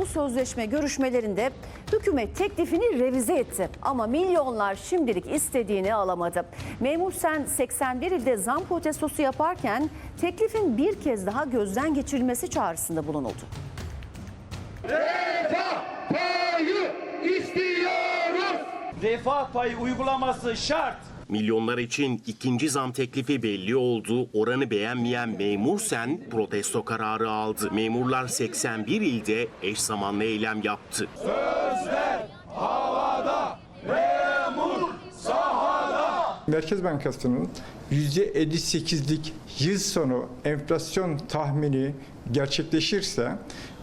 Bu sözleşme görüşmelerinde hükümet teklifini revize etti. Ama milyonlar şimdilik istediğini alamadı. Memur Sen 81 ilde zam protestosu yaparken teklifin bir kez daha gözden geçirilmesi çağrısında bulunuldu. payı istiyoruz. refah payı uygulaması şart. Milyonlar için ikinci zam teklifi belli oldu. Oranı beğenmeyen memur sen protesto kararı aldı. Memurlar 81 ilde eş zamanlı eylem yaptı. Merkez Bankası'nın %58'lik yıl sonu enflasyon tahmini gerçekleşirse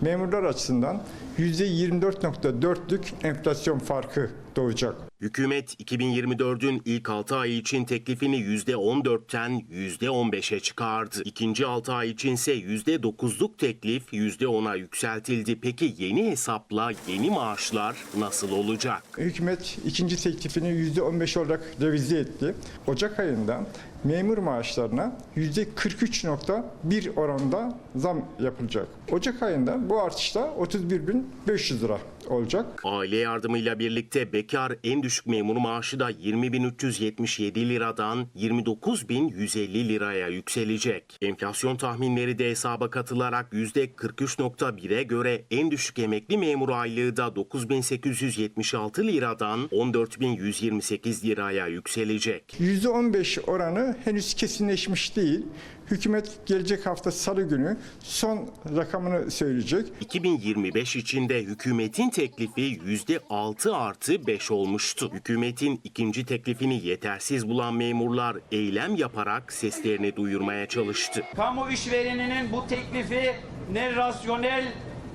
memurlar açısından %24.4'lük enflasyon farkı doğacak. Hükümet 2024'ün ilk 6 ayı için teklifini %14'ten %15'e çıkardı. İkinci 6 ay içinse %9'luk teklif %10'a yükseltildi. Peki yeni hesapla yeni maaşlar nasıl olacak? Hükümet ikinci teklifini %15 olarak revize etti. Ocak ayında memur maaşlarına %43.1 oranda zam yapılacak. Ocak ayında bu artışta 31.500 lira olacak. Aile yardımıyla birlikte bekar en düşük memur maaşı da 20.377 liradan 29.150 liraya yükselecek. Enflasyon tahminleri de hesaba katılarak %43.1'e göre en düşük emekli memur aylığı da 9.876 liradan 14.128 liraya yükselecek. %15 oranı henüz kesinleşmiş değil. Hükümet gelecek hafta salı günü son rakamını söyleyecek. 2025 içinde hükümetin teklifi %6 artı 5 olmuştu. Hükümetin ikinci teklifini yetersiz bulan memurlar eylem yaparak seslerini duyurmaya çalıştı. Kamu işvereninin bu teklifi ne rasyonel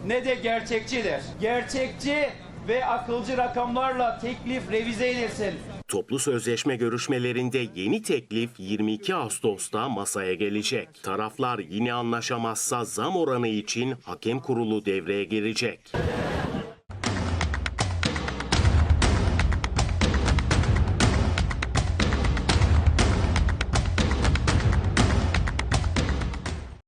ne de gerçekçidir. Gerçekçi ve akılcı rakamlarla teklif revize edilsin. Toplu sözleşme görüşmelerinde yeni teklif 22 Ağustos'ta masaya gelecek. Taraflar yine anlaşamazsa zam oranı için hakem kurulu devreye girecek.